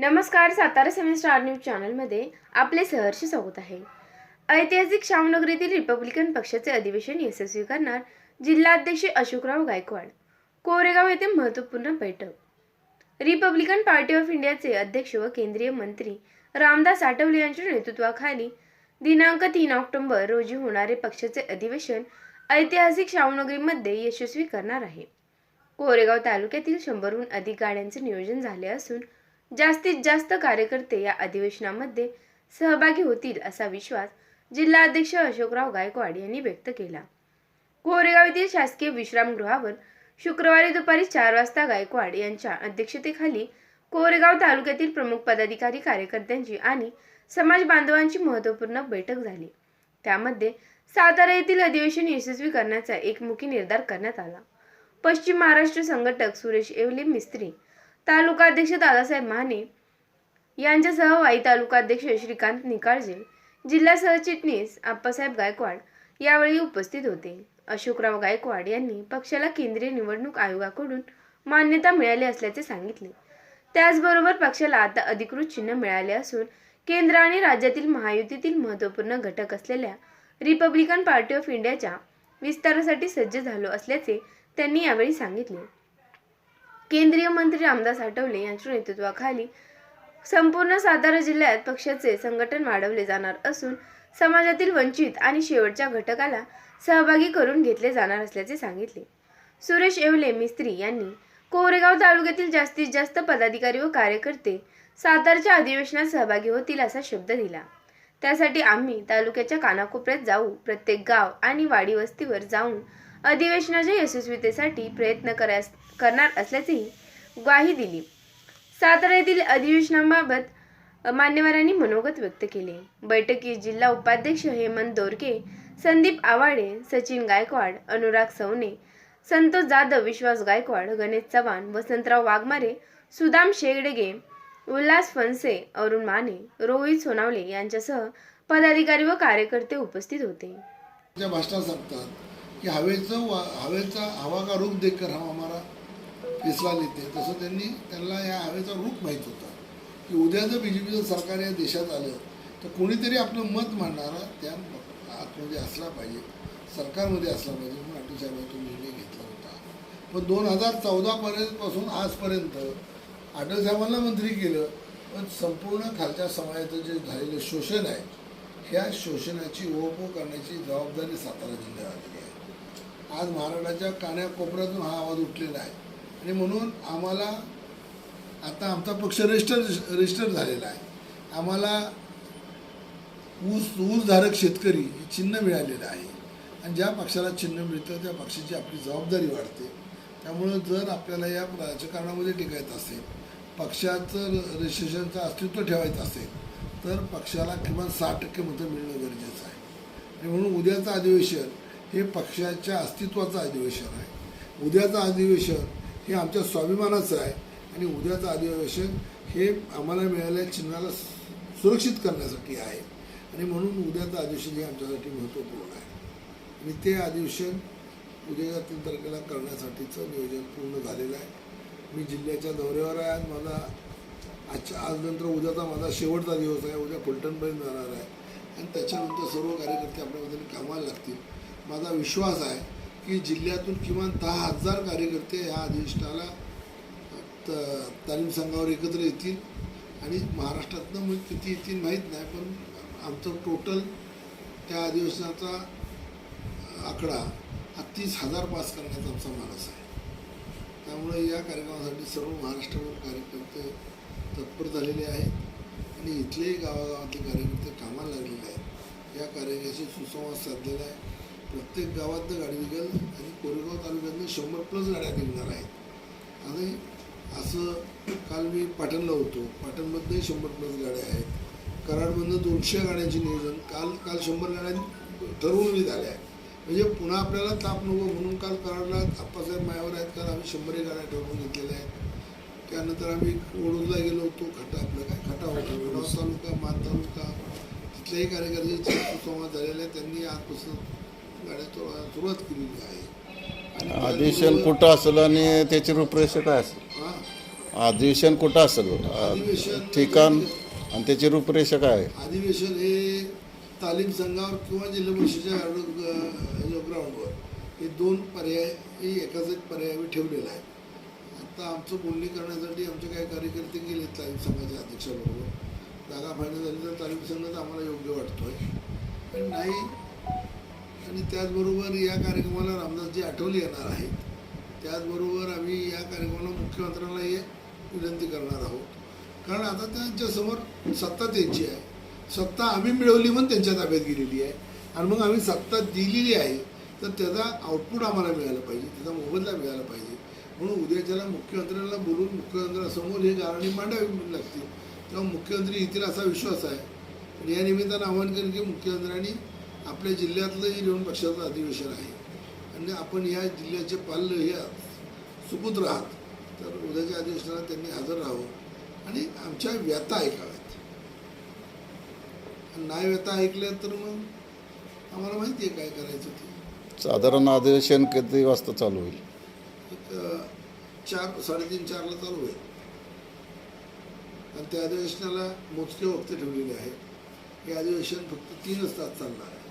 नमस्कार सातारा सेवन star news चॅनलमध्ये आपले सहर्ष स्वागत आहे. ऐतिहासिक श्यामनगरीतील रिपब्लिकन पक्षाचे अधिवेशन यशस्वी करणार जिल्हाध्यक्ष अशोकराव गायकवाड कोरेगाव येथे महत्त्वपूर्ण बैठक. रिपब्लिकन पार्टी ऑफ इंडियाचे अध्यक्ष व केंद्रीय मंत्री रामदास आठवले यांच्या नेतृत्वाखाली दिनांक तीन ऑक्टोबर रोजी होणारे पक्षाचे अधिवेशन ऐतिहासिक श्यामनगरीमध्ये यशस्वी करणार आहे. कोरेगाव तालुक्यातील शंभरहून अधिक गाड्यांचे नियोजन झाले असून जास्तीत जास्त कार्यकर्ते या अधिवेशनामध्ये सहभागी होतील असा विश्वास जिल्हाध्यक्ष अशोकराव गायकवाड यांनी व्यक्त केला. कोरेगाव येथील शासकीय विश्रामगृहावर शुक्रवारी दुपारी चार वाजता गायकवाड यांच्या अध्यक्षतेखाली कोरेगाव तालुक्यातील प्रमुख पदाधिकारी कार्यकर्त्यांची आणि समाज बांधवांची महत्त्वपूर्ण बैठक झाली. त्यामध्ये सातारा येथील अधिवेशन यशस्वी करण्याचा एकमुखी निर्धार करण्यात आला. पश्चिम महाराष्ट्र संघटक सुरेश येवले मिस्त्री तालुकाध्यक्ष दादासाहेब माने यांच्यासह वाई तालुकाध्यक्ष श्रीकांत निकाळजे जिल्हा सरचिटणीस आप्पासाहेब गायकवाड यावेळी उपस्थित होते. अशोकराव गायकवाड यांनी पक्षाला केंद्रीय निवडणूक आयोगाकडून मान्यता मिळाली असल्याचे सांगितले. त्याचबरोबर पक्षाला आता अधिकृत चिन्ह मिळाले असून केंद्र आणि राज्यातील महायुतीतील महत्त्वपूर्ण घटक असलेल्या रिपब्लिकन पार्टी ऑफ इंडियाच्या विस्तारासाठी सज्ज झालो असल्याचे त्यांनी यावेळी सांगितले. केंद्रीय मंत्री रामदास आठवले यांच्या नेतृत्वाखाली संपूर्ण सातारा जिल्ह्यात पक्षाचे संघटन वाढवले जाणार असून समाजातील वंचित आणि शेवटच्या घटकाला सहभागी करून घेतले जाणार असल्याचे सांगितले. सुरेश येवले मिस्त्री यांनी कोरेगाव तालुक्यातील जास्तीत जास्त पदाधिकारी व कार्यकर्ते सातारच्या अधिवेशनात सहभागी होतील असा शब्द दिला. त्यासाठी आम्ही तालुक्याच्या कानाकोपऱ्यात जाऊ प्रत्येक गाव आणि वाडी वस्तीवर जाऊन अधिवेशनाच्या यशस्वीतेसाठी प्रयत्न करायस करणार असल्याचीही ग्वाही दिली. सातारा येथील अधिवेशनाबाबत मान्यवरांनी मनोगत व्यक्त केले. बैठकीत जिल्हा उपाध्यक्ष हेमंत दोरके संदीप आवाडे सचिन गायकवाड अनुराग सवने संतोष जाधव विश्वास गायकवाड गणेश चव्हाण वसंतराव वाघमारे सुदाम शेगडेगे उल्हास फणसे अरुण माने रोहित सोनावले यांच्यासह पदाधिकारी व कार्यकर्ते उपस्थित होते. भाषणात सांगतात की हवेचं हवेचा हवा का रूप देखकर हम हमारा फैसला नेते तसं त्यांनी त्यांना या हवेचा रूप माहीत होता की उद्या जर बी जे पीचं सरकार या देशात आलं तर कोणीतरी आपलं मत मांडणारा त्या आतमध्ये असला पाहिजे सरकारमध्ये असला पाहिजे म्हणून अटल साहेबांनी निर्णय घेतला होता. पण दोन हजार चौदापर्यंतपासून आजपर्यंत अटल साहेबांना मंत्री केलं पण संपूर्ण खालच्या समाजाचं जे झालेलं शोषण आहे ह्या शोषणाची ओपो करण्याची जबाबदारी सातारा जिल्ह्यात आलेली आहे आज महाराष्ट्राच्या कान्याकोपऱ्यातून हा आवाज उठलेला आहे. आणि म्हणून आम्हाला आता आमचा पक्ष रजिस्टर रजिस्टर झालेला आहे. आम्हाला ऊस ऊसधारक शेतकरी हे चिन्ह मिळालेलं आहे. आणि ज्या पक्षाला चिन्ह मिळतं त्या पक्षाची आपली जबाबदारी वाढते. त्यामुळं जर आपल्याला या राजकारणामध्ये टिकायचं असेल पक्षाचं रजिस्ट्रेशनचं अस्तित्व ठेवायचं असेल तर पक्षाला किमान साठ टक्के मतं मिळणं गरजेचं आहे. आणि म्हणून उद्याचं अधिवेशन हे पक्षाच्या अस्तित्वाचं अधिवेशन आहे. उद्याचं अधिवेशन हे आमच्या स्वाभिमानाचं आहे. आणि उद्याचं अधिवेशन हे आम्हाला मिळालेल्या चिन्हाला सुरक्षित करण्यासाठी आहे. आणि म्हणून उद्याचं अधिवेशन हे आमच्यासाठी महत्त्वपूर्ण आहे. आणि ते अधिवेशन उद्याच्या तीन तारखेला करण्यासाठीचं नियोजन पूर्ण झालेलं आहे. मी जिल्ह्याच्या दौऱ्यावर आहे. आज माझा आजच्या आज नंतर उद्याचा माझा शेवटचा दिवस आहे. उद्या फलटणपर्यंत जाणार आहे. आणि त्याच्यानंतर सर्व कार्यकर्ते आपल्या वतीने कामाला लागतील. माझा विश्वास आहे की जिल्ह्यातून किमान दहा हजार कार्यकर्ते ह्या अधिष्ठाला त तालीम संघावर एकत्र येतील. आणि महाराष्ट्रातनं मग किती येतील माहीत नाही पण आमचं टोटल त्या अधिवेशनाचा आकडा हा तीस हजार पास करण्याचा आमचा मानस आहे. त्यामुळे या कार्यक्रमासाठी सर्व महाराष्ट्रावर कार्यकर्ते तत्पर झालेले आहेत. आणि इथलेही गावागावातले कार्यकर्ते कामाला लागलेले आहेत. या कार्याशी सुसंवाद साधलेला आहे. प्रत्येक गावातनं गाडी निघेल आणि कोरेगाव तालुक्यातनं शंभर प्लस गाड्या निघणार आहेत. आणि असं काल मी पाटणला होतो. पाटणमध्ये शंभर प्लस गाड्या आहेत. कराडमधनं दोनशे गाड्यांचे नियोजन. काल काल शंभर गाड्या ठरवूनही झाल्या आहे म्हणजे पुन्हा आपल्याला ताप नको म्हणून काल कराडला आप्पासाहेब मायावर आहेत. काल आम्ही शंभरही गाड्या ठरवून घेतलेल्या आहेत. त्यानंतर आम्ही वडूजला गेलो होतो. खटा आपलं काय? खटा होता. खटाव तालुका मान तालुका. तिथल्याही कार्यकर्त्यांचे संवाद झालेला आहे त्यांनी आजपासून गाड्या सुरुवात केलेली आहे अधिवेशन कुठं असेल आणि त्याची रूपरेषा काय असेल? हा. अधिवेशन कुठं असेल? ठिकाण आणि त्याची रूपरेषा काय आहे? अधिवेशन हे तालीम संघावर किंवा जिल्हा परिषदेच्या ग्राउंड- ग्राउंडवर हे दोन पर्याय हे एकाच एक पर्याय आम्ही ठेवलेला आहे. आता आमचं बोलणी करण्यासाठी आमचे काही कार्यकर्ते गेले तालीम संघाच्या अध्यक्षाबरोबर जागा फायनल झाली तर तालीम संघात आम्हाला योग्य वाटतोय. पण नाही आणि त्याचबरोबर या कार्यक्रमाला रामदासजी आठवले येणार आहेत. त्याचबरोबर आम्ही या कार्यक्रमाला मुख्यमंत्र्यांना हे विनंती करणार आहोत. कारण आता त्यांच्यासमोर सत्ता त्यांची आहे. सत्ता आम्ही मिळवली म्हणून त्यांच्या ताब्यात गेलेली आहे. आणि मग आम्ही सत्ता दिलेली आहे तर त्याचा आउटपुट आम्हाला मिळायला पाहिजे त्याचा मोबदला मिळाला पाहिजे. म्हणून उद्याच्याला मुख्यमंत्र्यांना बोलून मुख्यमंत्र्यांसमोर हे गारणी मांडावी लागतील. तेव्हा मुख्यमंत्री येतील असा विश्वास आहे. या निमित्तानं आवाहन करेन की मुख्यमंत्र्यांनी आपल्या जिल्ह्यातलं हे दोन पक्षाचं अधिवेशन आहे. आणि आपण या जिल्ह्याचे पाल्य हे आहात, सुपुत्र आहात तर उद्याच्या अधिवेशनाला त्यांनी हजर राहावं. आणि आमच्या व्यथा ऐकाव्यात. नाही व्यथा ऐकल्या तर मग आम्हाला माहिती आहे काय करायचं ते. साधारण अधिवेशन किती वाजता चालू होईल? एक चार साडेतीन चारला चालू होईल. आणि त्या अधिवेशनाला मोजके वक्ते ठेवलेले आहेत. हे अधिवेशन फक्त तीनच तास चालणार आहे.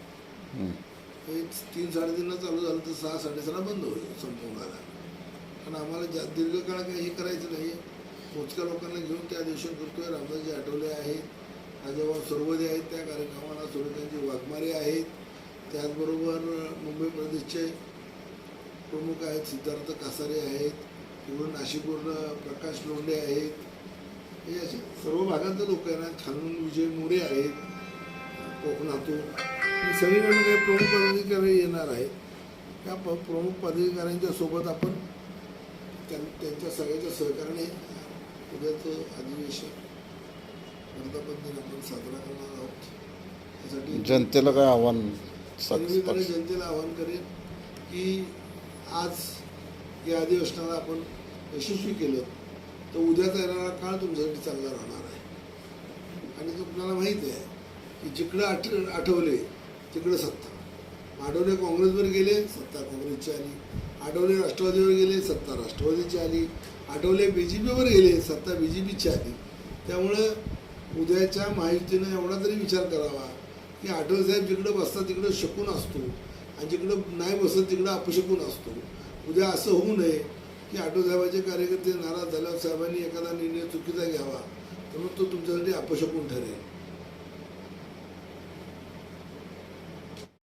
हे तीन साडेतीनला चालू झालं तर सहा साडेसहा बंद होईल संपवणारा कारण आम्हाला जा दीर्घकाळ काही हे करायचं नाही मोजक्या लोकांना घेऊन त्या दिवशी करतोय रामदासजी आठवले आहेत. आजोबा सर्वदे आहेत त्या कार्यक्रमाला सुरतांची वाघमारे आहेत. त्याचबरोबर मुंबई प्रदेशचे प्रमुख आहेत सिद्धार्थ कासारे आहेत तिकडून नाशिकवरून प्रकाश लोंढे आहेत. हे असे सर्व भागातले लोक आहेत. ना खालून विजय मोरे आहेत कोकणातून. सगळीकडून काही प्रमुख पदाधिकारी येणार आहेत. त्या प प्रमुख पदाधिकाऱ्यांच्या सोबत आपण त्यां त्यांच्या सगळ्याच्या सहकार्याने उद्याचं अधिवेशन वर्धापन दिन आपण साजरा करणार आहोत. त्यासाठी जनतेला काय आव्हान मी पक्ष जनतेला आवाहन करेन की आज या अधिवेशनाला आपण यशस्वी केलं तर उद्याचा येणारा काळ तुमच्यासाठी चांगला राहणार आहे. आणि तुम्हाला माहीत आहे की जिकडं आठ आठवले तिकडं सत्ता. आठवले काँग्रेसवर गेले सत्ता काँग्रेसची आली. आठवले राष्ट्रवादीवर गेले सत्ता राष्ट्रवादीची आली. आठवले बी जे पीवर गेले सत्ता बी जे पीची आली. त्यामुळं उद्याच्या महायुतीनं एवढा तरी विचार करावा की आठवले साहेब जिकडं बसतात तिकडं शकून असतो. आणि जिकडं नाही बसत तिकडं अपशकून असतो. उद्या असं होऊ नये की आठव साहेबाचे कार्यकर्ते नाराज झाल्यावर साहेबांनी एखादा निर्णय चुकीचा घ्यावा. तर मग तो तुमच्यासाठी अपशकून ठरेल.